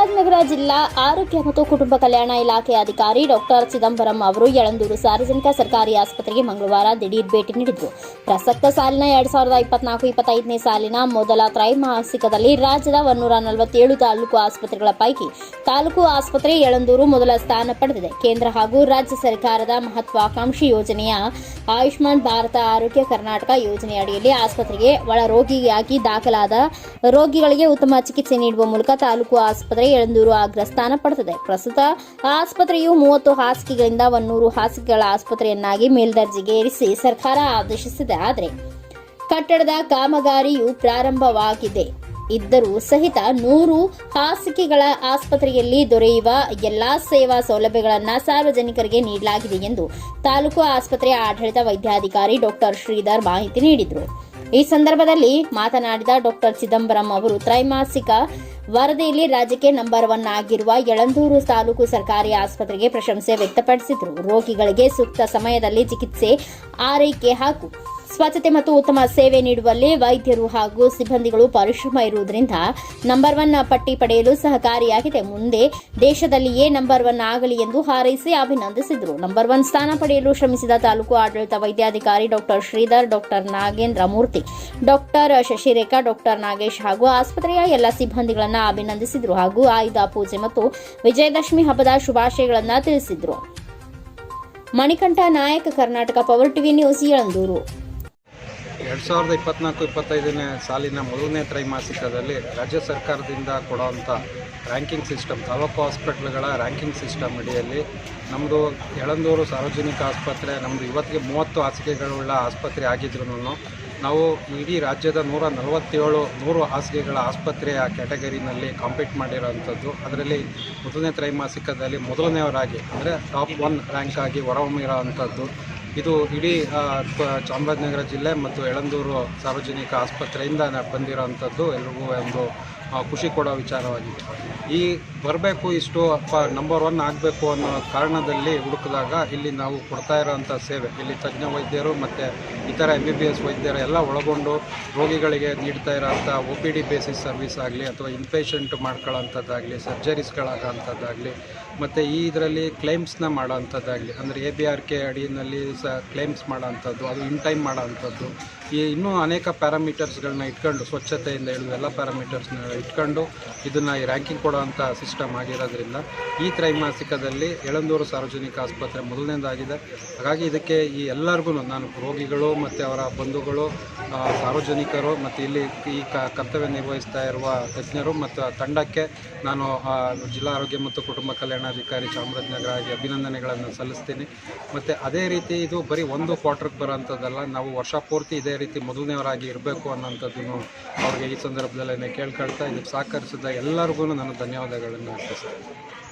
ಚಾಮರಾಜನಗರ ಜಿಲ್ಲಾ ಆರೋಗ್ಯ ಮತ್ತು ಕುಟುಂಬ ಕಲ್ಯಾಣ ಇಲಾಖೆ ಅಧಿಕಾರಿ ಡಾಕ್ಟರ್ ಚಿದಂಬರಂ ಅವರು ಯಳಂದೂರು ಸಾರ್ವಜನಿಕ ಸರ್ಕಾರಿ ಆಸ್ಪತ್ರೆಗೆ ಮಂಗಳವಾರ ದಿಢೀರ್ ಭೇಟಿ ನೀಡಿದರು. ಪ್ರಸಕ್ತ ಸಾಲಿನ ಎರಡ್ ಸಾವಿರದ ಇಪ್ಪತ್ನಾಲ್ಕು ಇಪ್ಪತ್ತೈದನೇ ಸಾಲಿನ ಮೊದಲ ತ್ರೈಮಾಸಿಕದಲ್ಲಿ ರಾಜ್ಯದ ಒನ್ನೂರ ನಲವತ್ತೇಳು ತಾಲೂಕು ಆಸ್ಪತ್ರೆಗಳ ಪೈಕಿ ತಾಲೂಕು ಆಸ್ಪತ್ರೆ ಯಳಂದೂರು ಮೊದಲ ಸ್ಥಾನ ಪಡೆದಿದೆ. ಕೇಂದ್ರ ಹಾಗೂ ರಾಜ್ಯ ಸರ್ಕಾರದ ಮಹತ್ವಾಕಾಂಕ್ಷಿ ಯೋಜನೆಯ ಆಯುಷ್ಮಾನ್ ಭಾರತ ಆರೋಗ್ಯ ಕರ್ನಾಟಕ ಯೋಜನೆ ಅಡಿಯಲ್ಲಿ ಆಸ್ಪತ್ರೆಗೆ ಒಳ ರೋಗಿಯಾಗಿ ದಾಖಲಾದ ರೋಗಿಗಳಿಗೆ ಉತ್ತಮ ಚಿಕಿತ್ಸೆ ನೀಡುವ ಮೂಲಕ ತಾಲೂಕು ಆಸ್ಪತ್ರೆ ಯಳಂದೂರು ಅಗ್ರಸ್ಥಾನ ಪಡೆದಿದೆ. ಪ್ರಸ್ತುತ ಆಸ್ಪತ್ರೆಯು ಮೂವತ್ತು ಹಾಸಿಗೆಗಳಿಂದ ಒನ್ನೂರು ಹಾಸಿಗೆಗಳ ಆಸ್ಪತ್ರೆಯನ್ನಾಗಿ ಮೇಲ್ದರ್ಜೆಗೆ ಏರಿಸಿ ಸರ್ಕಾರ ಆದೇಶಿಸಿದೆ. ಆದರೆ ಕಟ್ಟಡದ ಕಾಮಗಾರಿಯು ಪ್ರಾರಂಭವಾಗಿದೆ. ಇದ್ದರೂ ಸಹಿತ ನೂರು ಹಾಸಿಗೆಗಳ ಆಸ್ಪತ್ರೆಯಲ್ಲಿ ದೊರೆಯುವ ಎಲ್ಲಾ ಸೇವಾ ಸೌಲಭ್ಯಗಳನ್ನು ಸಾರ್ವಜನಿಕರಿಗೆ ನೀಡಲಾಗಿದೆ ಎಂದು ತಾಲೂಕು ಆಸ್ಪತ್ರೆಯ ಆಡಳಿತ ವೈದ್ಯಾಧಿಕಾರಿ ಡಾಕ್ಟರ್ ಶ್ರೀಧರ್ ಮಾಹಿತಿ ನೀಡಿದರು. ಈ ಸಂದರ್ಭದಲ್ಲಿ ಮಾತನಾಡಿದ ಡಾಕ್ಟರ್ ಚಿದಂಬರಂ ಅವರು, ತ್ರೈಮಾಸಿಕ ವರದಿಯಲ್ಲಿ ರಾಜ್ಯಕ್ಕೆ ನಂಬರ್ ಒನ್ ಆಗಿರುವ ಯಳಂದೂರು ತಾಲೂಕು ಸರ್ಕಾರಿ ಆಸ್ಪತ್ರೆಗೆ ಪ್ರಶಂಸೆ ವ್ಯಕ್ತಪಡಿಸಿದರು. ರೋಗಿಗಳಿಗೆ ಸೂಕ್ತ ಸಮಯದಲ್ಲಿ ಚಿಕಿತ್ಸೆ, ಆರೈಕೆ ಹಾಗೂ ಸ್ವಚ್ಛತೆ ಮತ್ತು ಉತ್ತಮ ಸೇವೆ ನೀಡುವಲ್ಲಿ ವೈದ್ಯರು ಹಾಗೂ ಸಿಬ್ಬಂದಿಗಳು ಪರಿಶ್ರಮ ಇರುವುದರಿಂದ ನಂಬರ್ ಒನ್ ಪಟ್ಟಿ ಪಡೆಯಲು ಸಹಕಾರಿಯಾಗಿದೆ. ಮುಂದೆ ದೇಶದಲ್ಲಿಯೇ ನಂಬರ್ ಒನ್ ಆಗಲಿ ಎಂದು ಹಾರೈಸಿ ಅಭಿನಂದಿಸಿದರು. ನಂಬರ್ ಒನ್ ಸ್ಥಾನ ಪಡೆಯಲು ಶ್ರಮಿಸಿದ ತಾಲೂಕು ಆಡಳಿತ ವೈದ್ಯಾಧಿಕಾರಿ doctor Sridhar, doctor Nagendra Murthy, doctor Shashirekha, doctor Nagesh ಹಾಗೂ ಆಸ್ಪತ್ರೆಯ ಎಲ್ಲ ಸಿಬ್ಬಂದಿಗಳನ್ನು ಅಭಿನಂದಿಸಿದರು ಹಾಗೂ ಆಯುಧ ಪೂಜೆ ಮತ್ತು ವಿಜಯದಶಮಿ ಹಬ್ಬದ ಶುಭಾಶಯಗಳನ್ನು ತಿಳಿಸಿದರು. Manikanta Nayak, Karnataka power TV news Yelandur ಎರಡು ಸಾವಿರದ ಇಪ್ಪತ್ನಾಲ್ಕು, ಇಪ್ಪತ್ತೈದನೇ ಸಾಲಿನ ಮೊದಲನೇ ತ್ರೈಮಾಸಿಕದಲ್ಲಿ ರಾಜ್ಯ ಸರ್ಕಾರದಿಂದ ಕೊಡೋವಂಥ ರ್ಯಾಂಕಿಂಗ್ ಸಿಸ್ಟಮ್, ತಾಲೂಕು ಹಾಸ್ಪಿಟ್ಲ್ಗಳ ರ್ಯಾಂಕಿಂಗ್ ಸಿಸ್ಟಮ್ ಅಡಿಯಲ್ಲಿ ನಮ್ಮದು ಎಳಂದೂರು ಸಾರ್ವಜನಿಕ ಆಸ್ಪತ್ರೆ ನಮ್ಮದು ಇವತ್ತಿಗೆ ಮೂವತ್ತು ಹಾಸಿಗೆಗಳುಳ್ಳ ಆಸ್ಪತ್ರೆ ಆಗಿದ್ರೂ ನಾವು ಇಡೀ ರಾಜ್ಯದ ನೂರ ನಲವತ್ತೇಳು ನೂರು ಹಾಸಿಗೆಗಳ ಆಸ್ಪತ್ರೆಯ ಕ್ಯಾಟಗರಿನಲ್ಲಿ ಕಾಂಪೀಟ್ ಮಾಡಿರೋವಂಥದ್ದು. ಅದರಲ್ಲಿ ಮೊದಲನೇ ತ್ರೈಮಾಸಿಕದಲ್ಲಿ ಮೊದಲನೆಯವರಾಗಿ, ಅಂದರೆ ಟಾಪ್ ಒನ್ ರ್ಯಾಂಕ್ ಆಗಿ ಹೊರಹೊಮ್ಮಿರೋವಂಥದ್ದು. ಇದು ಇಡೀ ಚಾಮರಾಜನಗರ ಜಿಲ್ಲೆ ಮತ್ತು ಯಳಂದೂರು ಸಾರ್ವಜನಿಕ ಆಸ್ಪತ್ರೆಯಿಂದ ಬಂದಿರೋವಂಥದ್ದು ಎಲ್ರಿಗೂ ಒಂದು ಖುಷಿ ಕೊಡೋ ವಿಚಾರವಾಗಿದೆ ಈ ಬರಬೇಕು, ಇಷ್ಟು ಅಪ್ಪ ನಂಬರ್ ಒನ್ ಆಗಬೇಕು ಅನ್ನೋ ಕಾರಣದಲ್ಲಿ ಹುಡುಕಿದಾಗ ಇಲ್ಲಿ ನಾವು ಕೊಡ್ತಾ ಇರೋವಂಥ ಸೇವೆ. ಇಲ್ಲಿ ತಜ್ಞ ವೈದ್ಯರು ಮತ್ತು ಇತರ ಎಂ ಬಿ ಬಿ ಎಸ್ ವೈದ್ಯರು ಎಲ್ಲ ಒಳಗೊಂಡು ರೋಗಿಗಳಿಗೆ ನೀಡ್ತಾ ಇರೋವಂಥ O P D basis service ಆಗಲಿ ಅಥವಾ ಇನ್ಪೇಷಂಟ್ ಮಾಡ್ಕೊಳ್ಳೋಂಥದ್ದಾಗಲಿ ಸರ್ಜರೀಸ್ಗಳಾಗೋಂಥದ್ದಾಗಲಿ ಮತ್ತು ಈ ಇದರಲ್ಲಿ ಕ್ಲೈಮ್ಸ್ನ ಮಾಡೋವಂಥದ್ದಾಗಲಿ ಅಂದರೆ ಎ ಬಿ ಆರ್ ಕೆ ಅಡಿಯಲ್ಲಿ ಸಹ ಕ್ಲೈಮ್ಸ್ ಮಾಡೋವಂಥದ್ದು ಅದು ಇನ್ ಟೈಮ್ ಮಾಡೋವಂಥದ್ದು ಈ ಇನ್ನೂ ಅನೇಕ ಪ್ಯಾರಾಮೀಟರ್ಸ್ಗಳನ್ನ ಇಟ್ಕೊಂಡು, ಸ್ವಚ್ಛತೆಯಿಂದ ಹಿಡಿದು ಎಲ್ಲ ಪ್ಯಾರಾಮೀಟರ್ಸ್ನ ಇಟ್ಕೊಂಡು ಇದನ್ನು ಈ ರ್ಯಾಂಕಿಂಗ್ ಕೊಡೋವಂಥ ಆಗಿರೋದ್ರಿಂದ ಈ ತ್ರೈಮಾಸಿಕದಲ್ಲಿ ಎಳಂದೂರು ಸಾರ್ವಜನಿಕ ಆಸ್ಪತ್ರೆ ಮೊದಲನೇದಾಗಿದೆ. ಹಾಗಾಗಿ ಇದಕ್ಕೆ ಈ ಎಲ್ಲರಿಗೂ ನಾನು ರೋಗಿಗಳು ಮತ್ತು ಅವರ ಬಂಧುಗಳು ಸಾರ್ವಜನಿಕರು ಮತ್ತು ಇಲ್ಲಿ ಈ ಕರ್ತವ್ಯ ನಿರ್ವಹಿಸ್ತಾ ಇರುವ ತಜ್ಞರು ಮತ್ತು ತಂಡಕ್ಕೆ ನಾನು ಜಿಲ್ಲಾ ಆರೋಗ್ಯ ಮತ್ತು ಕುಟುಂಬ ಕಲ್ಯಾಣಾಧಿಕಾರಿ ಚಾಮರಾಜನಗರ ಆಗಿ ಅಭಿನಂದನೆಗಳನ್ನು ಸಲ್ಲಿಸ್ತೀನಿ. ಮತ್ತು ಅದೇ ರೀತಿ ಇದು ಬರೀ ಒಂದು ಕ್ವಾರ್ಟರ್ಗೆ ಬರೋಂಥದ್ದಲ್ಲ, ನಾವು ವರ್ಷ ಪೂರ್ತಿ ಇದೇ ರೀತಿ ಮೊದಲನೇವರಾಗಿ ಇರಬೇಕು ಅನ್ನೋಂಥದ್ದನ್ನು ಅವ್ರಿಗೆ ಈ ಸಂದರ್ಭದಲ್ಲೇ ಕೇಳ್ಕೊಳ್ತಾ ಇದಕ್ಕೆ ಸಹಕರಿಸಿದ ಎಲ್ಲರಿಗೂ ನಾನು ಧನ್ಯವಾದಗಳನ್ನು Fernández.